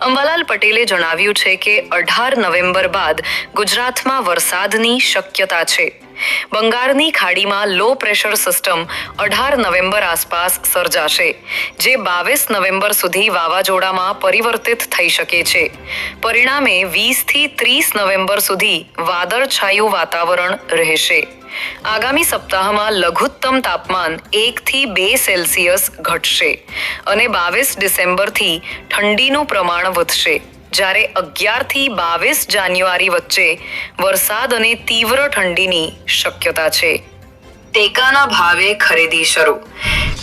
અંબાલાલ પટેલે જણાવ્યું છે કે અઢાર નવેમ્બર બાદ ગુજરાતમાં વરસાદની શક્યતા છે. બંગાળની ખાડીમાં લો પ્રેશર સિસ્ટમ અઢાર નવેમ્બર આસપાસ સર્જાશે, જે બાવીસ નવેમ્બર સુધી વાવાઝોડામાં પરિવર્તિત થઈ શકે છે. પરિણામે વીસથી ત્રીસ નવેમ્બર સુધી વાદળછાયું વાતાવરણ રહેશે. આગામી સપ્તાહમાં લઘુત્તમ તાપમાન એકથી બે સેલ્સિયસ ઘટશે અને બાવીસ ડિસેમ્બરથી ઠંડીનું પ્રમાણ વધશે. જ્યારે અગિયારથી બાવીસ જાન્યુઆરી વચ્ચે વરસાદ અને તીવ્ર ઠંડીની શક્યતા છે. ટેકાના ભાવે ખરીદી શરૂ.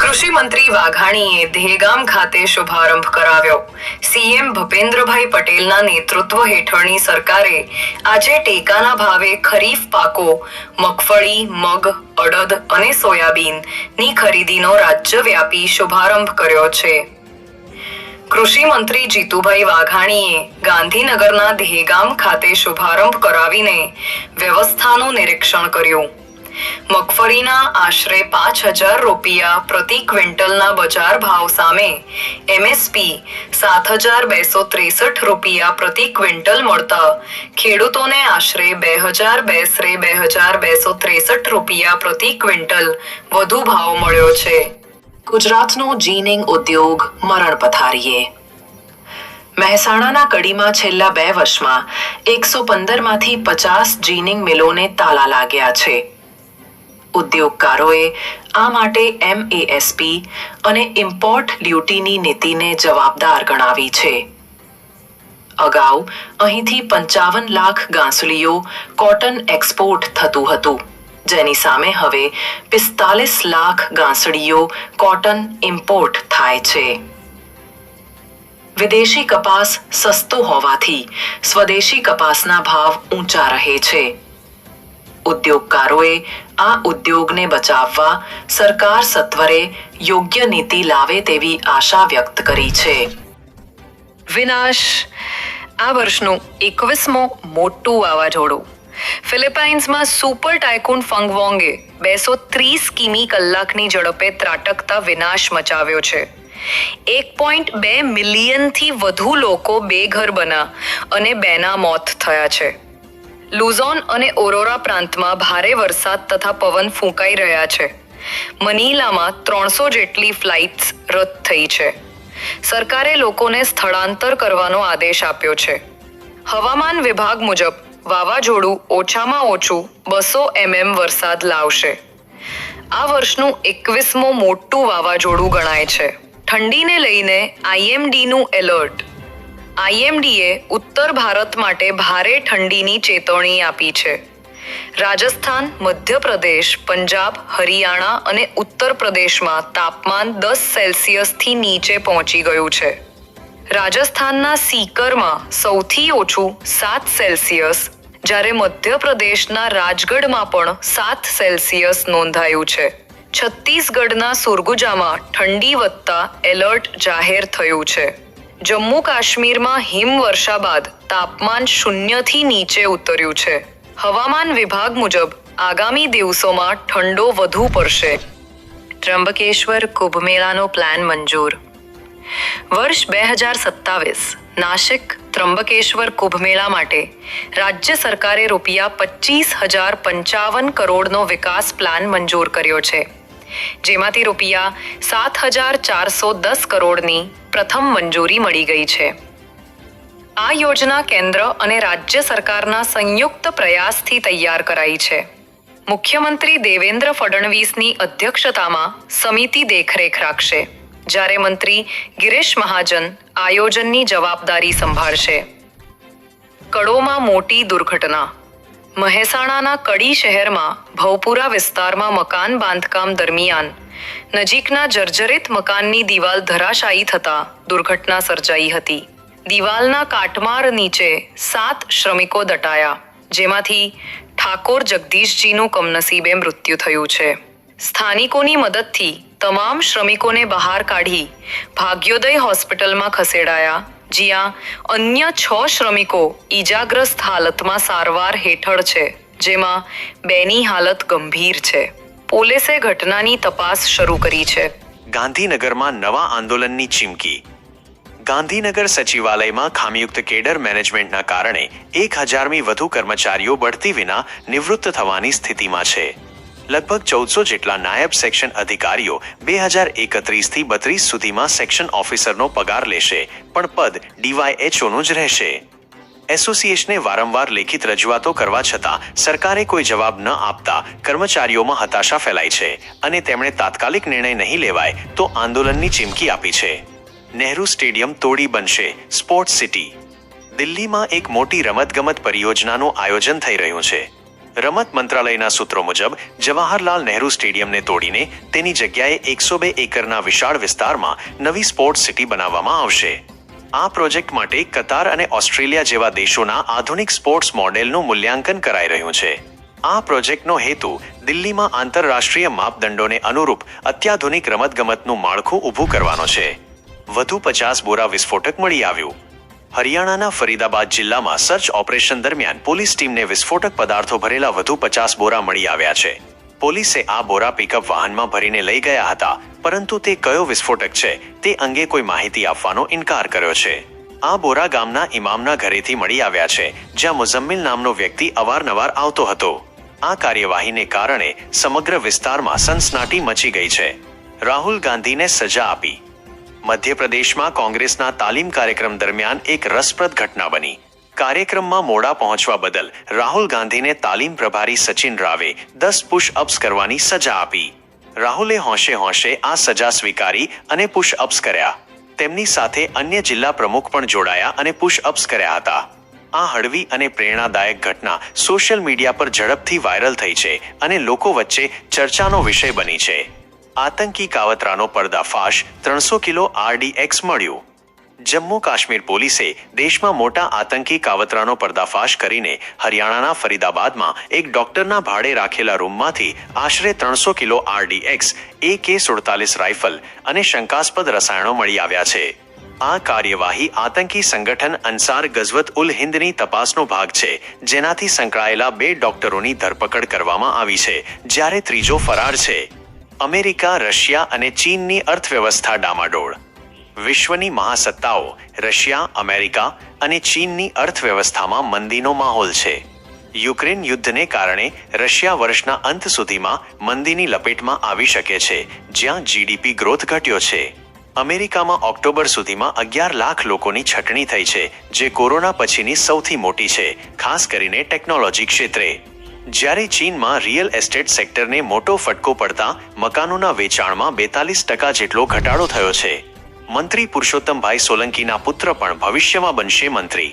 કૃષિ મંત્રી વાઘાણીએ દહેગામ ખાતે શુભારંભ કરાવ્યો. સીએમ ભૂપેન્દ્રભાઈ પટેલના નેતૃત્વ હેઠળની સરકારે આજે ટેકાના ભાવે ખરીફ પાકો, મગફળી, મગ, અડદ અને સોયાબીનની ખરીદીનો રાજ્યવ્યાપી શુભારંભ કર્યો છે. કૃષિ મંત્રી જીતુભાઈ વાઘાણીએ ગાંધીનગરના દહેગામ ખાતે શુભારંભ કરાવીને વ્યવસ્થાનું નિરીક્ષણ કર્યું. મગફળીના આશરે પાંચ હજાર રૂપિયા પ્રતિ ક્વિન્ટલના બજાર ભાવ સામે એમએસપી સાત હજાર બેસો ત્રેસઠ રૂપિયા પ્રતિ ક્વિન્ટલ મળતા ખેડૂતોને આશરે બે હજાર બેસરે બે હજાર બેસો ત્રેસઠ રૂપિયા પ્રતિ ક્વિન્ટલ વધુ ભાવ મળ્યો છે. ગુજરાતનો જીનિંગ ઉદ્યોગ મરણ પથારીએ. મહેસાણાના કડીમાં છેલ્લા બે વર્ષમાં એકસો પંદરમાંથી પચાસ જીનિંગ મિલોને તાલા લાગ્યા છે. ઉદ્યોગકારોએ આ માટે એમએએસપી અને ઇમ્પોર્ટ ડ્યુટીની નીતિને જવાબદાર ગણાવી છે. અગાઉ અહીંથી પંચાવન લાખ ગાંસલીઓ કોટન એક્સપોર્ટ થતું હતું. જેની સામે હવે પિસ્તાલીસ લાખ ગાંસડીઓ કોટન ઇમ્પોર્ટ થાય છે. વિદેશી કપાસ સસ્તો હોવાથી સ્વદેશી કપાસના ભાવ ઊંચા રહે છે. ઉદ્યોગકારોએ આ ઉદ્યોગને બચાવવા સરકાર સત્વરે યોગ્ય નીતિ લાવે તેવી આશા વ્યક્ત કરી છે. વિનાશ, આ વર્ષનું એકવીસમો મોટું વાવાઝોડું. ફિલિપાઇન્સમાં સુપર ટાયકૂન ફંગવોંગે બેસો ત્રીસ કિમી કલાકની ઝડપે ત્રાટકતા વિનાશ મચાવ્યો છે. એક પોઈન્ટ બે મિલિયનથી વધુ લોકો બેઘર બના અને બેના મોત થયા છે. લુઝોન અને ઓરોરા પ્રાંતમાં ભારે વરસાદ તથા પવન ફૂંકાઈ રહ્યા છે. મનીલામાં ત્રણસો જેટલી ફ્લાઇટ્સ રદ થઈ છે. સરકારે લોકોને સ્થળાંતર કરવાનો આદેશ આપ્યો છે. હવામાન વિભાગ મુજબ વાવાઝોડું ઓછામાં ઓછું બસો એમએમ વરસાદ લાવશે. આ વર્ષનું એકવીસમો મોટું વાવાઝોડું ગણાય છે. ઠંડીને લઈને આઈએમડીનું એલર્ટ. આઈએમડીએ ઉત્તર ભારત માટે ભારે ઠંડીની ચેતવણી આપી છે. રાજસ્થાન, મધ્યપ્રદેશ, પંજાબ, હરિયાણા અને ઉત્તર પ્રદેશમાં તાપમાન દસ સેલ્સિયસથી નીચે પહોંચી ગયું છે. રાજસ્થાનના સીકરમાં સૌથી ઓછું સાત સેલ્સિયસ જ્યારે મધ્યપ્રદેશના રાજગઢમાં પણ સાત સેલ્સિયસ નોંધાયું છે. છત્તીસગઢના સુરગુજામાં ઠંડી વધતા એલર્ટ જાહેર થયું છે. જમ્મુ કાશ્મીરમાં હિમવર્ષા બાદ તાપમાન શૂન્યથી નીચે ઉતર્યું છે. હવામાન વિભાગ મુજબ આગામી દિવસોમાં ઠંડો વધુ પડશે. ત્રંબકેશ્વર કુંભ મેળાનો પ્લાન મંજૂર. વર્ષ બે હજાર સત્તાવીસ નાસિક ત્રંબકેશ્વર કુંભમેળા માટે રાજ્ય સરકારે રૂપિયા પચીસ હજાર પંચાવન કરોડનો વિકાસ પ્લાન મંજૂર કર્યો છે. જેમાંથી રૂપિયા સાત હજાર ચારસો દસ કરોડની પ્રથમ મંજૂરી મળી ગઈ છે. આ યોજના કેન્દ્ર અને રાજ્ય સરકારના સંયુક્ત પ્રયાસથી તૈયાર કરાઈ છે. મુખ્યમંત્રી દેવેન્દ્ર ફડણવીસની અધ્યક્ષતામાં સમિતિ દેખરેખ રાખશે. જ્યારે મંત્રી ગિરીશ મહાજન આયોજનની જવાબદારી સંભાળશે. કડોમાં મોટી દુર્ઘટના. મહેસાણાના કડી શહેરમાં ભવપુરા વિસ્તારમાં મકાન બાંધકામ દરમિયાન નજીકના જર્જરિત મકાનની દિવાલ ધરાશાયી થતા દુર્ઘટના સર્જાઈ હતી. દિવાલના કાટમાર નીચે સાત શ્રમિકો દટાયા, જેમાંથી ઠાકોર જગદીશજીનું કમનસીબે મૃત્યુ થયું છે. સ્થાનિકોની મદદથી તમામ શ્રમિકોને બહાર કાઢી ભાગ્યોદય હોસ્પિટલમાં ખસેડાયા. જ્યાં, અન્ય છ શ્રમિકો ઈજાગ્રસ્ત હાલતમાં સારવાર હેઠળ છે, જેમાં બેની હાલત ગંભીર છે. પોલીસે ઘટનાની તપાસ શરૂ કરી છે. ગાંધીનગરમાં નવા આંદોલનની ચીમકી. ગાંધીનગર સચિવાલયમાં ખામીયુક્ત કેડર મેનેજમેન્ટના કારણે એક હજારમી વધુ કર્મચારીઓ બઢતી વિના નિવૃત્ત થવાની સ્થિતિમાં છે. લગભગ ચૌદસો જેટલા નાયબ સેક્શન અધિકારીઓ બે હજાર એકત્રીસથી બત્રીસ સુધીમાં સેક્શન ઓફિસરનો પગાર લેશે, પણ પદ ડીવાયએચઓનું જ રહેશે. એસોસિએશને વારંવાર લેખિત રજૂઆતો કરવા છતાં સરકારે કોઈ જવાબ ન આપતા કર્મચારીઓમાં હતાશા ફેલાઈ છે અને તેમણે તાત્કાલિક નિર્ણય નહીં લેવાય તો આંદોલનની ચીમકી આપી છે. નહેરુ સ્ટેડિયમ તોડી બનશે, સ્પોર્ટ્સ સિટી. દિલ્હીમાં એક મોટી રમતગમત પરિયોજનાનું આયોજન થઈ રહ્યું છે. રમત મંત્રાલયના સૂત્રો મુજબ, જવાહરલાલ નહેરુ સ્ટેડિયમને તોડીને તેની જગ્યાએ એકસો બે એકરના વિશાળ વિસ્તારમાં નવી સ્પોર્ટ્સ સિટી બનાવવામાં આવશે. આ પ્રોજેક્ટ માટે કતાર અને ઓસ્ટ્રેલિયા જેવા દેશોના આધુનિક સ્પોર્ટ્સ મોડેલનું મૂલ્યાંકન કરાઈ રહ્યું છે. આ પ્રોજેક્ટનો હેતુ દિલ્હીમાં આંતરરાષ્ટ્રીય માપદંડોને અનુરૂપ અત્યાધુનિક રમતગમતનું માળખું ઊભું કરવાનો છે. વધુ પચાસ બોરા વિસ્ફોટક મળી આવ્યું. હરિયાણાના ફરીદાબાદ જિલ્લામાં સર્ચ ઓપરેશન દરમિયાન પોલીસ ટીમને વિસ્ફોટક પદાર્થો ભરેલા વધુ પચાસ બોરા મળી આવ્યા છે. પોલીસે આ બોરા પિકઅપ વાહનમાં ભરીને લઈ ગયા હતા, પરંતુ તે કયો વિસ્ફોટક છે તે અંગે કોઈ માહિતી આપવાનો ઇનકાર કર્યો છે. આ બોરા ગામના ઇમામના ઘરેથી મળી આવ્યા છે, જ્યાં મુઝમ્મિલ નામનો વ્યક્તિ અવારનવાર આવતો હતો. આ કાર્યવાહીને કારણે સમગ્ર વિસ્તારમાં સનસનાટી મચી ગઈ છે. રાહુલ ગાંધીને સજા આપી. મધ્યપ્રદેશમાં કોંગ્રેસના તાલીમ કાર્યક્રમ દરમિયાન એક રસપ્રદ ઘટના બની. કાર્યક્રમમાં મોડા પહોંચવા બદલ રાહુલ ગાંધીને તાલીમ પ્રભારી સચિન રાવે દસ પુશ અપ્સ કરવાની સજા આપી. રાહુલે હોંશે હોંશે આ સજા સ્વીકારી અને પુશ અપ્સ કર્યા. તેમની સાથે અન્ય જિલ્લા પ્રમુખ પણ જોડાયા અને પુશ અપ્સ કર્યા હતા. આ હળવી અને પ્રેરણાદાયક ઘટના સોશિયલ મીડિયા પર ઝડપથી વાયરલ થઈ છે અને લોકો વચ્ચે ચર્ચાનો વિષય બની છે. આતંકી કાવતરાનો પર્દાફાશ ત્રણસો કિલો આરડીએક્સ મળ્યું. જમ્મુ કાશ્મીર પોલીસે દેશમાં મોટા આતંકી કાવતરાનો પર્દાફાશ કરીને હરિયાણાના ફરીદાબાદમાં એક ડોક્ટરના ભાડે રાખેલા રૂમમાંથી આશરે ત્રણસો કિલો આરડીએક્સ એ કે સુડતાલીસ રાઇફલ અને શંકાસ્પદ રસાયણો મળી આવ્યા છે. આ કાર્યવાહી આતંકી સંગઠન અન્સાર ગઝવત ઉલ હિન્દની તપાસનો ભાગ છે, જેનાથી સંકળાયેલા બે ડોક્ટરોની ધરપકડ કરવામાં આવી છે, જ્યારે ત્રીજો ફરાર છે. અમેરિકા, રશિયા અને ચીનની અર્થવ્યવસ્થા ડામાડોળ. વિશ્વની મહાસત્તાઓ, રશિયા, અમેરિકા અને ચીનની અર્થવ્યવસ્થામાં મંદીનો માહોલ છે. યુક્રેન યુદ્ધને કારણે રશિયા વર્ષના અંત સુધીમાં મંદીની લપેટમાં આવી શકે છે, જ્યાં જીડીપી ગ્રોથ ઘટ્યો છે. અમેરિકામાં ઓક્ટોબર સુધીમાં અગિયાર લાખ લોકોની છટણી થઈ છે, જે કોરોના પછીની સૌથી મોટી છે, ખાસ કરીને ટેકનોલોજી ક્ષેત્રે. જ્યારે ચીનમાં રિયલ એસ્ટેટ સેક્ટરને મોટો ફટકો પડતા મકાનોના વેચાણમાં બેતાલીસ ટકા જેટલો ઘટાડો થયો છે. મંત્રી પુરુષોત્તમભાઈ સોલંકીના પુત્ર પણ ભવિષ્યમાં બનશે મંત્રી.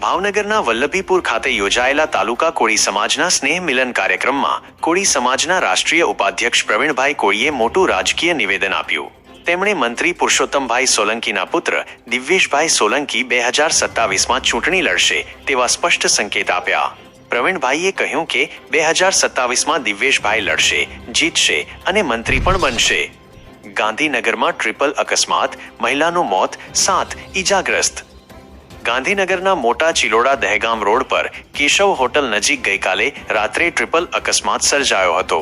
ભાવનગરના વલ્લભીપુર ખાતે યોજાયેલા તાલુકા કોળી સમાજના સ્નેહ મિલન કાર્યક્રમમાં કોળી સમાજના રાષ્ટ્રીય ઉપાધ્યક્ષ પ્રવીણભાઈ કોળીએ મોટું રાજકીય નિવેદન આપ્યું. તેમણે મંત્રી પુરુષોત્તમભાઈ સોલંકીના પુત્ર દિવ્યેશભાઈ સોલંકી બે હજાર સત્તાવીસમાં ચૂંટણી લડશે તેવા સ્પષ્ટ સંકેત આપ્યા. પ્રવીણભાઈએ કહ્યું કે બે હજાર સત્તાવીસમાં દિવ્યેશભાઈ લડશે, જીતશે અને મંત્રી પણ બનશે. ગાંધીનગરમાં ટ્રિપલ અકસ્માત, મહિલાનું મોત, સાત ઈજાગ્રસ્ત. ગાંધીનગરના મોટા ચિલોડા દહેગામ રોડ પર કેશવ હોટલ નજીક ગઈકાલે રાત્રે ટ્રિપલ અકસ્માત સર્જાયો હતો.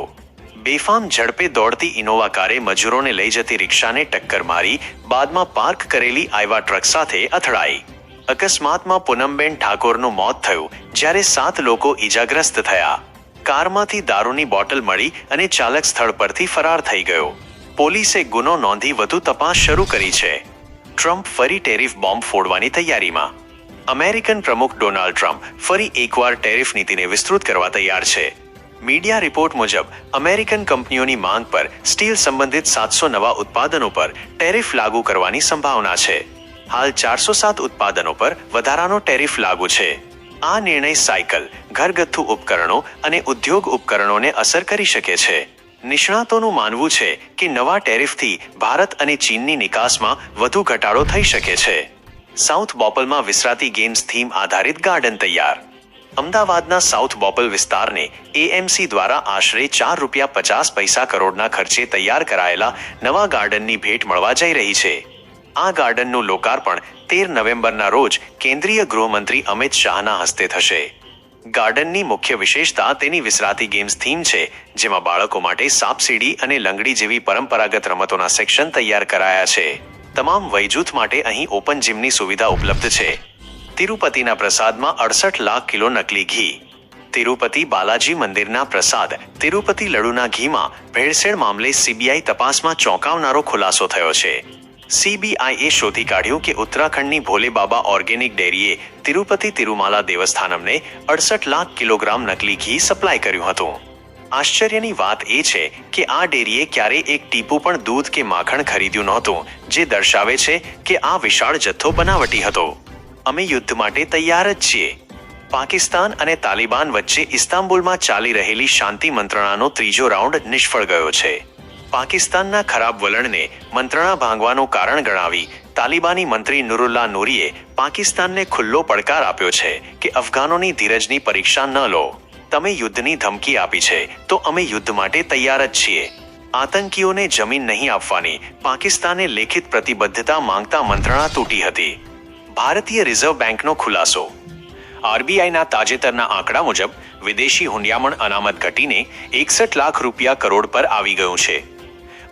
બેફામ ઝડપે દોડતી ઇનોવા કારે મજૂરોને લઈ જતી રિક્ષાને ટક્કર મારી, બાદમાં પાર્ક કરેલી આઈવા ટ્રક સાથે અથડાઈ. અકસ્માતમાં પૂનમબેન ઠાકોરનું મોત થયું, જ્યારે સાત લોકો ઈજાગ્રસ્ત થયા. કારમાંથી દારૂની બોટલ મળી અને ચાલક સ્થળ પરથી ફરાર થઈ ગયો. પોલીસે ગુનો નોંધી વધુ તપાસ શરૂ કરી છે. ટ્રમ્પ ફરી ટેરિફ બોમ્બ ફોડવાની તૈયારીમાં. અમેરિકન પ્રમુખ ડોનાલ્ડ ટ્રમ્પ ફરી એકવાર ટેરિફ નીતિને વિસ્તૃત કરવા તૈયાર છે. મીડિયા રિપોર્ટ મુજબ, અમેરિકન કંપનીઓની માંગ પર સ્ટીલ સંબંધિત સાતસો નવા ઉત્પાદનો પર ટેરિફ લાગુ કરવાની સંભાવના છે. હાલ ચારસો સાત ઉત્પાદનો પર વધારાનો ટેરિફ લાગુ છે. આ નિર્ણય સાયકલ, ઘરગથ્થુ ઉપકરણો અને ઉદ્યોગ ઉપકરણોને અસર કરી શકે છે. નિષ્ણાતોનું માનવું છે કે નવા ટેરિફથી ભારત અને ચીનની નિકાસમાં વધુ ઘટાડો થઈ શકે છે. સાઉથ બોપલમાં વિસરાતી ગેમ્સ થીમ આધારિત ગાર્ડન તૈયાર. અમદાવાદના સાઉથ બોપલ વિસ્તારને એએમસી દ્વારા આશરે ચાર રૂપિયા પચાસ પૈસા કરોડના ખર્ચે તૈયાર કરાયેલા નવા ગાર્ડનની ભેટ મળવા જઈ રહી છે. આ ગાર્ડનનું લોકાર્પણ તેર નવેમ્બરના રોજ કેન્દ્રીય ગૃહમંત્રી અમિત શાહના હસ્તે થશે. ગાર્ડનની મુખ્ય વિશેષતા તેની વિસરાતી ગેમ્સ થીમ છે, જેમાં બાળકો માટે સાપસીડી અને લંગડી જેવી પરંપરાગત રમતોના સેક્શન તૈયાર કરાયા છે. તમામ વયજૂથ માટે અહીં ઓપન જીમની સુવિધા ઉપલબ્ધ છે. તિરુપતિના પ્રસાદમાં અડસઠ લાખ કિલો નકલી ઘી. તિરુપતિ બાલાજી મંદિરના પ્રસાદ, તિરુપતિ લડુના ઘીમાં ભેળસેળ મામલે સીબીઆઈ તપાસમાં ચોંકાવનારો ખુલાસો થયો છે. સીબીઆઈએ શોધી કાઢ્યું કે ઉત્તરાખંડની ભોલે બાબા ઓર્ગેનિક ડેરીએ તિરુપતિ તિરુમાલા દેવસ્થાનમને અડસઠ લાખ કિલોગ્રામ નકલી ઘી સપ્લાય કર્યું હતું. આશ્ચર્યની વાત એ છે કે આ ડેરીએ ક્યારે એક ટીપું પણ દૂધ કે માખણ ખરીદ્યું નહોતું, જે દર્શાવે છે કે આ વિશાળ જથ્થો બનાવટી હતો. અમે યુદ્ધ માટે તૈયાર જ છીએ. પાકિસ્તાન અને તાલિબાન વચ્ચે ઇસ્તાંબુલમાં ચાલી રહેલી શાંતિ મંત્રણાનો ત્રીજો રાઉન્ડ નિષ્ફળ ગયો છે. પાકિસ્તાનના ખરાબ વલણને મંત્રણા ભાંગવાનું કારણ ગણાવી તાલિબાની મંત્રી નુરુલ્લા નૂરીએ પાકિસ્તાનને ખુલ્લો પડકાર આપ્યો છે કે અફઘાનોની ધીરજની પરીક્ષા ન લો. તમે યુદ્ધની ધમકી આપી છે, તો અમે યુદ્ધ માટે તૈયાર જ છીએ. આતંકીઓને જમીન નહીં આપવાની, પાકિસ્તાને લેખિત પ્રતિબદ્ધતા માંગતા મંત્રણા તૂટી હતી. ભારતીય રિઝર્વ બેંકનો ખુલાસો. આરબીઆઈના તાજેતરના આંકડા મુજબ, વિદેશી હુંડિયામણ અનામત ઘટીને એકસઠ લાખ રૂપિયા કરોડ પર આવી ગયું છે.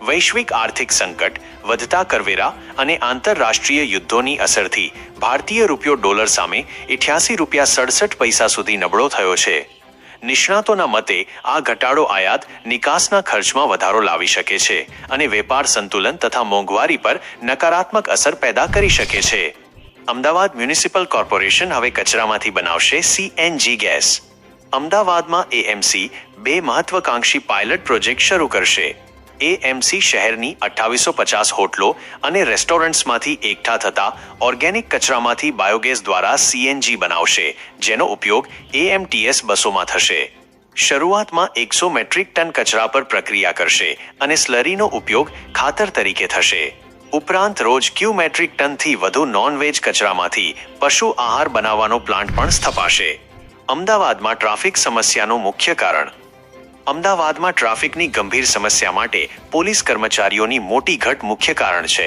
વૈશ્વિક આર્થિક સંકટ, વધતા કરવેરા અને આંતરરાષ્ટ્રીય યુદ્ધોની અસરથી ભારતીય રૂપિયો ડોલર સામે ઇઠ્યાસી રૂપિયા સડસઠ પૈસા સુધી નબળો થયો છે. નિષ્ણાતોના મતે, આ ઘટાડો આયાત નિકાસના ખર્ચમાં વધારો લાવી શકે છે અને વેપાર સંતુલન તથા મોંઘવારી પર નકારાત્મક અસર પેદા કરી શકે છે. અમદાવાદ મ્યુનિસિપલ કોર્પોરેશન હવે કચરામાંથી બનાવશે સીએનજી ગેસ. અમદાવાદમાં એએમસી બે મહત્વકાંક્ષી પાયલટ પ્રોજેક્ટ શરૂ કરશે. એએમસી શહેરની અઠ્ઠાવીસો પચાસ હોટલો અને રેસ્ટોરન્ટ્સમાંથી એકઠા થતા ઓર્ગેનિક કચરામાંથી બાયોગેસ દ્વારા સીએનજી બનાવશે, જેનો ઉપયોગ એએમટીએસ બસોમાં થશે. શરૂઆતમાં એકસો મેટ્રિક ટન કચરા પર પ્રક્રિયા કરશે અને સ્લરીનો ઉપયોગ ખાતર તરીકે થશે. ઉપરાંત રોજ ક્યુ મેટ્રિક ટનથી વધુ નોનવેજ કચરામાંથી પશુ આહાર બનાવવાનો પ્લાન્ટ પણ સ્થપાશે. અમદાવાદમાં ટ્રાફિક સમસ્યાનું મુખ્ય કારણ અમદાવાદમાં ટ્રાફિકની ગંભીર સમસ્યા માટે પોલીસ કર્મચારીઓની મોટી ઘટ મુખ્ય કારણ છે.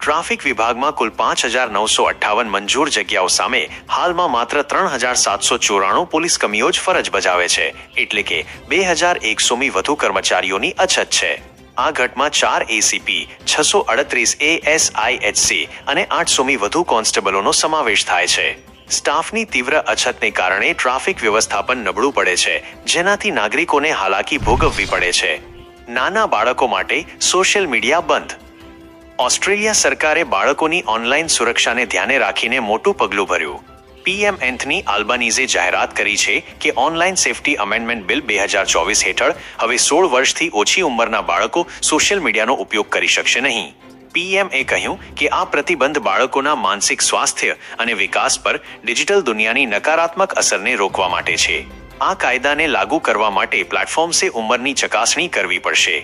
ટ્રાફિક વિભાગમાં કુલ પાંચ હજાર નવસો અઠ્ઠાવન મંજૂર જગ્યાઓ સામે હાલમાં માત્ર ત્રણ હજાર સાતસો ચોરાણું પોલીસ કમીઓ જ ફરજ બજાવે છે, એટલે કે બે હજાર એકસોમી વધુ કર્મચારીઓની અછત છે. આ ઘટમાં ચાર એસીપી છસો અડત્રીસ એએસઆઈએચસી અને આઠસોમી વધુ કોન્સ્ટેબલોનો સમાવેશ થાય છે. સ્ટાફની તીવ્ર અછતને કારણે ટ્રાફિક વ્યવસ્થાપન નબળું પડે છે, જેનાથી નાગરિકોને હાલાકી ભોગવવી પડે છે. નાના બાળકો માટે સોશિયલ મીડિયા બંધ. ઓસ્ટ્રેલિયા સરકારે બાળકોની ઓનલાઈન સુરક્ષાને ધ્યાને રાખીને મોટું પગલું ભર્યું. પીએમ એન્થની આલ્બાનીઝે જાહેરાત કરી છે કે ઓનલાઈન સેફટી અમેન્ડમેન્ટ બિલ બે હજાર ચોવીસ હેઠળ હવે સોળ વર્ષથી ઓછી ઉંમરના બાળકો સોશિયલ મીડિયાનો ઉપયોગ કરી શકશે નહીં. પીએમએ કહ્યું કે આ પ્રતિબંધ બાળકોના માનસિક સ્વાસ્થ્ય અને વિકાસ પર ડિજિટલ દુનિયાની નકારાત્મક અસરને રોકવા માટે છે. આ કાયદાને લાગુ કરવા માટે પ્લેટફોર્મ્સે ઉંમરની ચકાસણી કરવી પડશે.